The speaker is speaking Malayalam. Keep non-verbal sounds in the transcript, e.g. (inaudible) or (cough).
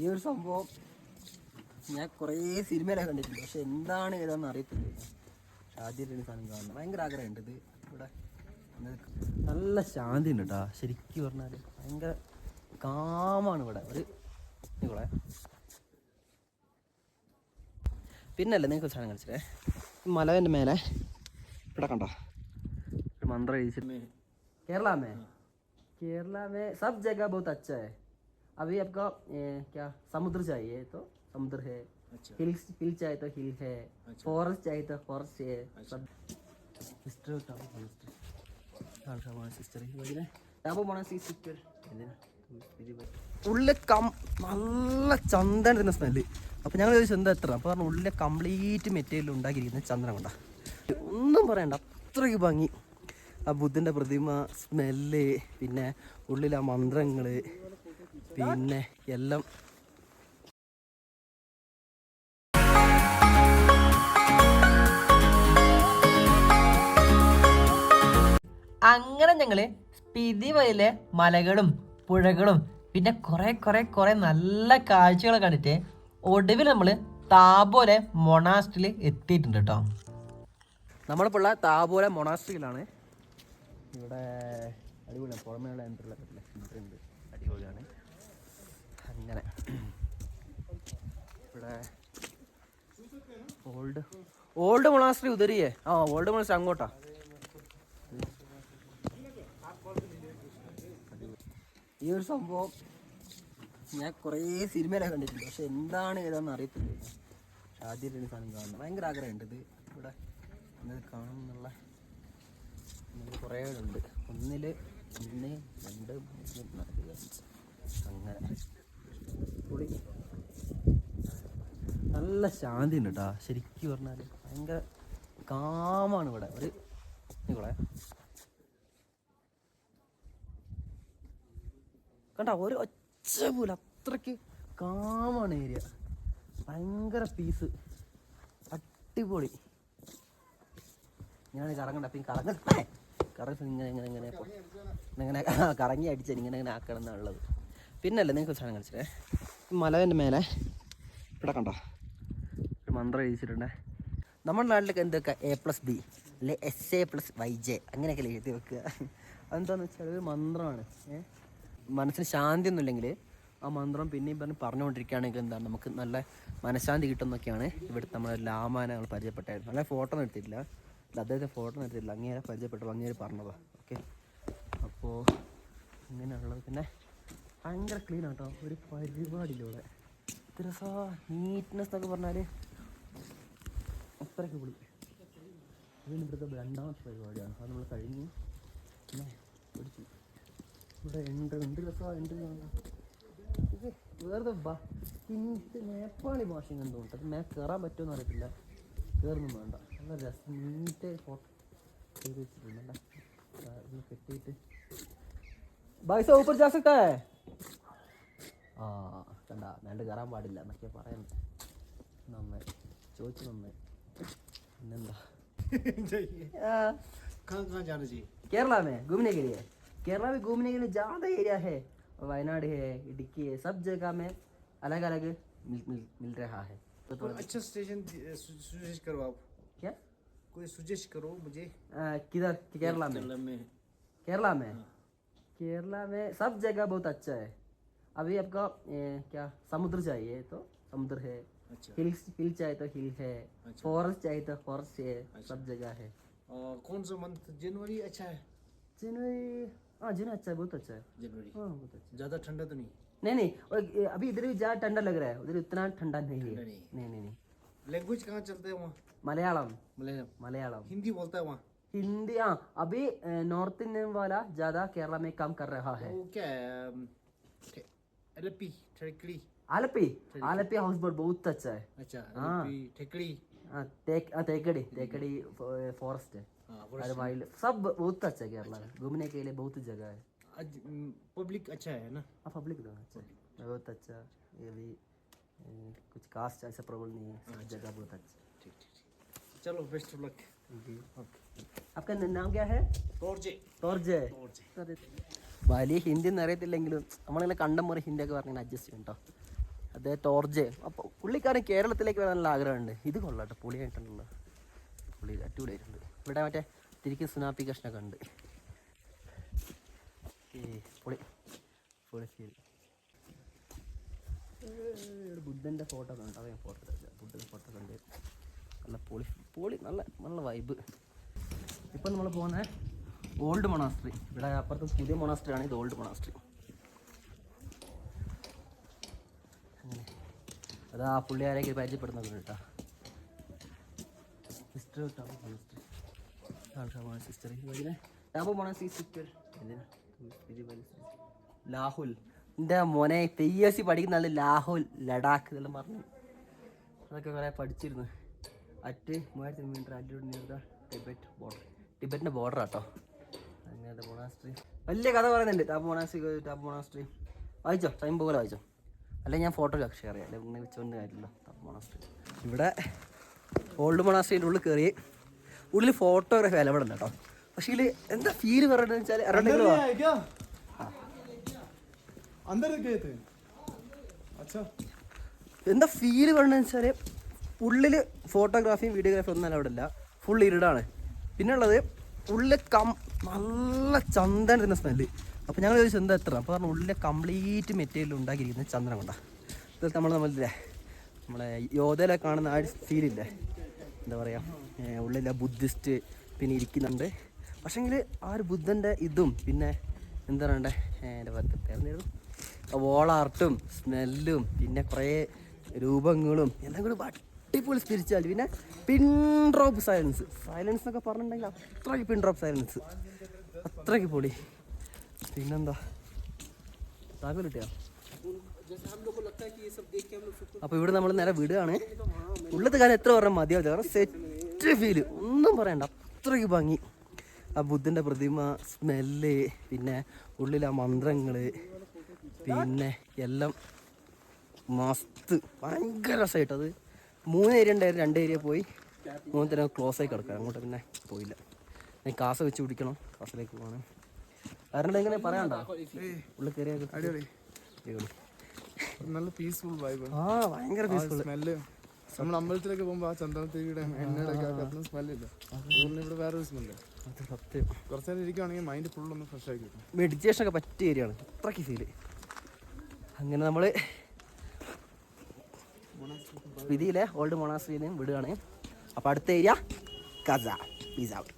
ഈ ഒരു സംഭവം ഞാൻ കുറേ സിനിമയിലൊക്കെ കണ്ടിട്ടുണ്ട്. പക്ഷെ എന്താണ് ഏതാണെന്ന് അറിയത്തില്ല. ഷാജിയുടെ സാധനം കാണുന്നത് ഭയങ്കര ആഗ്രഹമുണ്ട് ഇത്. ഇവിടെ നല്ല ശാന്തി ഉണ്ട് കേട്ടോ ശരിക്കും പറഞ്ഞാൽ ഭയങ്കര കാമാണ് ഇവിടെ. ഒരു നിങ്ങളെ. പിന്നല്ലേ നിങ്ങൾക്ക് സാധനം കളിച്ചേ മലവിന്റെ മേലെ. ഇവിടെ കണ്ടോ? ഒരു മന്ത്രം എഴുതിച്ചിട്ട് കേരള മേ സബ് ജഗ ബഹുത്ത് അച്ഛ अभी आपका ए, क्या समुद्र चाहिए तो समुद्र है हिल हिल चाहिए तो हिल है फॉरेस्ट चाहिए तो फॉरेस्ट है सब സിസ്റ്റർ സിസ്റ്റർ അപ്പോൾ പോണ സിസ്റ്റർ ഉള്ളിൽ കം നല്ല ചന്ദനം ഇരുന്ന സ്മെല്ല് അപ്പോൾ ഞങ്ങൾ ചോദിച്ചു എന്താ എത്ര അപ്പോൾ പറഞ്ഞു ഉള്ളിലെ കംപ്ലീറ്റ് മെറ്റീരിയൽ ഉണ്ടാക്കിയിരിക്കുന്ന ചന്ദനം കൊണ്ടാ ഒന്നും പറയണ്ട അത്രയ്ക്ക് ഭംഗി ആ ബുദ്ധൻ്റെ പ്രതിമ സ്മെല്ല് പിന്നെ ഉള്ളിലെ ആ മന്ത്രങ്ങൾ പിന്നെ എല്ലാം അങ്ങനെ ഞങ്ങൾ സ്പിതി വയലെ മലകളും പുഴകളും പിന്നെ കുറെ കുറെ കുറെ നല്ല കാഴ്ചകൾ കണ്ടിട്ട് ഒടുവിൽ നമ്മൾ താബോലെ മൊണാസ്റ്റിൽ എത്തിയിട്ടുണ്ട് കേട്ടോ നമ്മളിപ്പോൾ താബോലെ മൊണാസ്റ്റിലാണ് ഇവിടെ അടിപൊളിയാണ്. പുറമേയുള്ള എൻട്രി ഉണ്ട് അടിപൊളിയാണ് അങ്ങനെ ഇവിടെ ഓൾഡ്. Old monastery ഉദരിയേ? ആ ഓൾഡ് മൊണാസ്ട്രി അങ്ങോട്ടാ. ഈ ഒരു സംഭവം ഞാൻ കുറേ സിനിമയിലൊക്കെ കണ്ടിട്ടുണ്ട്. പക്ഷെ എന്താണ് ഏതാണെന്ന് അറിയത്തില്ല. പക്ഷെ സാധനം കാണുന്നത്. ഭയങ്കര ആഗ്രഹമുണ്ട് ഇത്. ഇവിടെ കാണുന്നുള്ള കാണണം കുറേ ഉണ്ട് ഒന്നിൽ ഒന്ന് രണ്ട് മൂന്ന് നാല് അഞ്ച് അങ്ങനെ പൊളി നല്ല ശാന്തി ഉണ്ട് കേട്ടോ ശരിക്കും പറഞ്ഞാൽ ഭയങ്കര കാമാണ് ഇവിടെ. ഒരു നിങ്ങളെ കണ്ട? ഒരു ഒച്ച പോലും അത്രയ്ക്ക് കാമാണ് ഏരിയ. ഭയങ്കര പീസ് അടിപൊളി. ഞാൻ കറങ്ങണ്ട അപ്പം കറങ്ങട്ടെ കറങ്ങി ഇങ്ങനെ ഇങ്ങനെ ഇങ്ങനെ ഇങ്ങനെ കറങ്ങി അടിച്ചാൽ ഇങ്ങനെ ഇങ്ങനെ ആക്കണം എന്നുള്ളത് പിന്നല്ലേ നിങ്ങൾക്ക് സാധനം കളിച്ചിട്ടേ മലവിന്റെ മേലെ ഇവിടെ കണ്ടോ? ഒരു മന്ത്രം എഴുതിച്ചിട്ടുണ്ടേ. നമ്മുടെ നാട്ടിലൊക്കെ എന്തൊക്കെ? എ പ്ലസ് ബി അല്ലെ S A plus Y J അങ്ങനെയൊക്കെ എഴുതി വെക്കുക. അതെന്താണെന്ന് വെച്ചാൽ ഒരു മന്ത്രമാണ്. മനസ്സിന് ശാന്തി ഒന്നുമില്ലെങ്കിൽ ആ മന്ത്രം പിന്നെയും പറഞ്ഞ് പറഞ്ഞുകൊണ്ടിരിക്കുകയാണെങ്കിൽ എന്താണ്? നമുക്ക് നല്ല മനഃശാന്തി കിട്ടുന്നൊക്കെയാണ് ഇവിടുത്തെ നമ്മുടെ ലാമാന ഞങ്ങൾ പരിചയപ്പെട്ടായിരുന്നു നല്ല ഫോട്ടോ ഒന്നും എടുത്തിട്ടില്ല. അദ്ദേഹത്തെ ഫോട്ടോ ഒന്നും എടുത്തിട്ടില്ല. അങ്ങേരെ പരിചയപ്പെട്ടു അങ്ങേര് പറഞ്ഞതാ. ഓക്കെ അപ്പോൾ ഇങ്ങനെയുള്ളത് പിന്നെ ഭയങ്കര ക്ലീൻ ആട്ടോ ഒരു പരിപാടിയിലൂടെ. ഇത്ര നീറ്റ്നെസ് എന്നൊക്കെ പറഞ്ഞാൽ അത്രയ്ക്ക് പൊളി. ഇതിന് ഇവിടുത്തെ രണ്ടാമത്തെ പരിപാടിയാണ്. അത് നമ്മൾ കഴിഞ്ഞു. പിന്നെ പിടിച്ചു. ഇവിടെ എന്റെ എന്ത് രസമാണ് എന്റെ ഇത് വേറെ ഹിന്ദി നേപ്പാളി ഭാഷ കണ്ടുകൊണ്ട് അത് മേ കയറാൻ പറ്റുമെന്ന് അറിയത്തില്ല. കയറൊന്നും വേണ്ട. നല്ല രസം. നീറ്റ് ഫോട്ടോ ചെയ്ത് വെച്ചിട്ടുണ്ട്. ഇതൊന്ന് കെട്ടിയിട്ട്. ബൈസ ഊപ്പർ ജാ ആ കണ്ട. നല്ല കയറാൻ പാടില്ല എന്നൊക്കെ പറയുന്നത്. നന്നായി. ചോദിച്ചു നന്നായി. नंदा। (laughs) कहाँ कहाँ जाना चाहिए? केरला में घूमने के लिए। केरला में घूमने के लिए ज़्यादा एरिया है। वायनाड है डिक्की है सब जगह में अलग अलग मिल मिल, रहा है। तो थोड़ा अच्छा स्टेशन सुजेस्ट करो आप। क्या? कोई सुजेस्ट करो मुझे। किधर? केरला में। केरला में। हाँ। केरला में? सब जगह बहुत अच्छा है। अभी आपका क्या समुद्र चाहिए तो समुद्र है। अच्छा। हिल हिल चाहिए तो हिल है फॉरेस्ट चाहिए तो फॉरेस्ट है सब जगह है। और कौन सा मंथ? जनवरी अच्छा है? जनवरी हाँ जनवरी अच्छा है बहुत अच्छा है। जनवरी। हाँ बहुत अच्छा ज़्यादा ठंडा तो नहीं? नहीं नहीं और अभी इधर भी ज़्यादा ठंडा लग रहा है उधर उतना ठंडा नहीं है। नहीं। नहीं नहीं लैंग्वेज कहाँ चलते हैं वहाँ? मलयालम। मलयालम। मलयालम। हिंदी बोलता है वहाँ? हिंदी हाँ अभी नॉर्थ इंडियन वाला ज़्यादा केरला में काम कर रहा है। वो क्या है आलपी आलपी हाउस बोट बहुत अच्छा है अच्छा हाँ। एलपी ठेकड़ी हाँ तेक हाँ तेकड़ी तेकड़ी फॉरेस्ट है हाँ अरे वाइल्ड सब बहुत अच्छा है केरला में घूमने के लिए बहुत जगह है आज पब्लिक अच्छा है ना हाँ पब्लिक तो अच्छा है बहुत अच्छा ये भी ए, कुछ कास्ट ऐसा प्रॉब्लम नहीं है सब जगह बहुत अच्छा ठीक ठीक ठीक चलो बेस्ट ऑफ लक जी आपका नाम क्या है टॉर्चे ടോർജ് टॉर्चे വലിയ ഹിന്ദി ഒന്നും അറിയത്തില്ലെങ്കിലും നമ്മളിങ്ങനെ കണ്ടം മുറി ഹിന്ദി ഒക്കെ പറഞ്ഞാൽ അഡ്ജസ്റ്റ് ചെയ്യും കേട്ടോ അദ്ദേഹം ടോർജ് അപ്പോൾ പുള്ളിക്കാരൻ കേരളത്തിലേക്ക് വരാനുള്ള ആഗ്രഹമുണ്ട്. ഇത് കൊള്ളാട്ടോ പുളിയായിട്ടുണ്ടല്ലോ പുളി അടിപൊളിയായിട്ടുണ്ട്. ഇവിടെ മറ്റേ തിരിക്കും സുനാപ്പി കഷ്ണൊക്കെ ഉണ്ട്. പുളി. പൊളി പൊളി ശരി ബുദ്ധന്റെ ഫോട്ടോ ഒക്കെ ഉണ്ട്. ഫോട്ടോ ബുദ്ധന്റെ ഫോട്ടോ കണ്ട് നല്ല പൊളി പൊളി നല്ല നല്ല വൈബ് ഇപ്പം നമ്മൾ പോകുന്നത് ഓൾഡ് മൊണാസ്ട്രി ഇവിടെ അപ്പുറത്ത് പുതിയ മൊണാസ്ട്രി ആണ്. ഇത് ഓൾഡ് മൊണാസ്ട്രി അത് ആ പുള്ളി ആരെയൊക്കെ പരിചയപ്പെടുന്നത് കേട്ടോ. Sister monastery sister sister Lahaul. എന്റെ മോനെ P S C Lahaul Ladakh ഇതെല്ലാം പറഞ്ഞു. അതൊക്കെ കുറേ പഠിച്ചിരുന്നു. അറ്റ് മൂവായിരത്തി metre altitude near Tibet border ടിബറ്റിന്റെ border ആട്ടോ. അങ്ങനത്തെ മൊണാസ്ട്രി വലിയ കഥ പറയുന്നുണ്ട്. ടാപ്പ് മൊണാസ്ട്രി ടാപ്പ് മോണാസ്ട്രി വായിച്ചോ? ടൈം പോലെ വായിച്ചോ? അല്ല ഞാൻ ഫോട്ടോ ഷെയർ ചെയ്യാം അല്ലെങ്കിൽ വെച്ചോണ്ട് കാര്യമില്ല മൊണാസ്ട്രി ഇവിടെ ഓൾഡ് മൊണാസ്ട്രീന്റെ ഉള്ളിൽ കയറി ഉള്ളിൽ ഫോട്ടോഗ്രാഫി അലവിടുണ്ട് കേട്ടോ പക്ഷേ ഇതിൽ എന്താ ഫീൽ പറയുന്നത് വെച്ചാൽ എന്താ ഫീൽ പറയുന്നത് വെച്ചാൽ ഉള്ളിൽ ഫോട്ടോഗ്രാഫിയും വീഡിയോഗ്രാഫിയും ഒന്നും അലവിടില്ല. ഫുൾ ഇരുടാണ്. പിന്നുള്ളത് ഉള്ളിൽ കം നല്ല ചന്തൻ ഇരുന്ന സ്മെല്ല് അപ്പോൾ ഞങ്ങൾ ചോദിച്ചു എന്താ എത്ര അപ്പോൾ പറഞ്ഞു ഉള്ളിലെ കംപ്ലീറ്റ് മെറ്റീരിയൽ ഉണ്ടാക്കിയിരിക്കുന്നത് ചന്ദ്രൻ കൊണ്ടാണ് ഇത് നമ്മൾ നമ്മളില്ലേ നമ്മളെ യോധയിലെ കാണുന്ന ആ ഫീലില്ലേ എന്താ പറയുക ഉള്ളിലെ ബുദ്ധിസ്റ്റ് പിന്നെ ഇരിക്കുന്നുണ്ട്. പക്ഷേങ്കിൽ ആ ഒരു ബുദ്ധന്റെ ഇതും പിന്നെ എന്താ പറയണ്ടേ എന്റെ പേരുന്നേരും വോളാർട്ടും സ്മെല്ലും പിന്നെ കുറേ രൂപങ്ങളും എല്ലാം കൂടി അടിപൊളി സ്പിരിച്വാലിറ്റി പിന്നെ പിൻ ഡ്രോപ്പ് സൈലൻസ് സൈലൻസ് എന്നൊക്കെ പറഞ്ഞിട്ടുണ്ടെങ്കിൽ അത്രയ്ക്ക് പിൻ ഡ്രോപ്പ് സൈലൻസ് അത്രയ്ക്ക് പൊളി. പിന്നെന്താ? താങ്കൾ കിട്ടിയോ? അപ്പോൾ ഇവിടെ നമ്മൾ നേരെ വിടുകയാണ് ഉള്ളത് കാലം എത്ര പറഞ്ഞാൽ മതിയാവും കാരണം സെറ്റ് ഫീൽ ഒന്നും പറയണ്ട. അത്രയ്ക്ക് ഭംഗി. ആ ബുദ്ധന്റെ പ്രതിമ സ്മെല്ല് പിന്നെ ഉള്ളിലെ ആ മന്ത്രങ്ങൾ പിന്നെ എല്ലാം മസ്ത്. ഭയങ്കര രസമായിട്ട് അത്. മൂന്ന് ഏരിയ ഉണ്ടായിരുന്നു. രണ്ട് ഏരിയ പോയി. മൂന്നര ക്ലോസ് ആയി കിടക്കാം അങ്ങോട്ട് പിന്നെ പോയില്ല. ഞാൻ കാസ വെച്ച് പിടിക്കണം. കാസിലേക്ക് പോകണം കാരണം എങ്ങനെ പറയാണ്ടോ ഉള്ളിൽ കയറിയാൽ അടിപൊളി. നല്ല പീസ്ഫുൾ വൈബ് ആ ഭയങ്കര പീസ്ഫുൾ സ്മെല്ല് നമ്മൾ അമ്പലത്തിലേക്ക് പോകുമ്പോൾ ആ ചന്ദനത്തിരിയുടെ എണ്ണയുടെ ഒക്കെ കത്തുന്ന സ്മെല്ലില്ല അതുകൊണ്ട് ഇവിടെ വേറൊരു സ്മെല്ല് സത്യം. കുറച്ച് നേരം ഇരിക്കുകയാണെങ്കിൽ മൈൻഡ് ഫുൾ ഒന്ന് ഫ്രഷ് ആക്കി കിട്ടും. മെഡിറ്റേഷൻ ഒക്കെ പറ്റിയ ഏരിയയാണ്. ആണ് അത്രയ്ക്ക് ഫീൽ അങ്ങനെ നമ്മൾ സ്പിതിയിലെ ഓൾഡ് മൊണാസ്ട്രിയിൽ നിന്ന് വിടുകയാണ്. അപ്പോൾ അടുത്ത ഏരിയ കസ പീസ് ഔട്ട്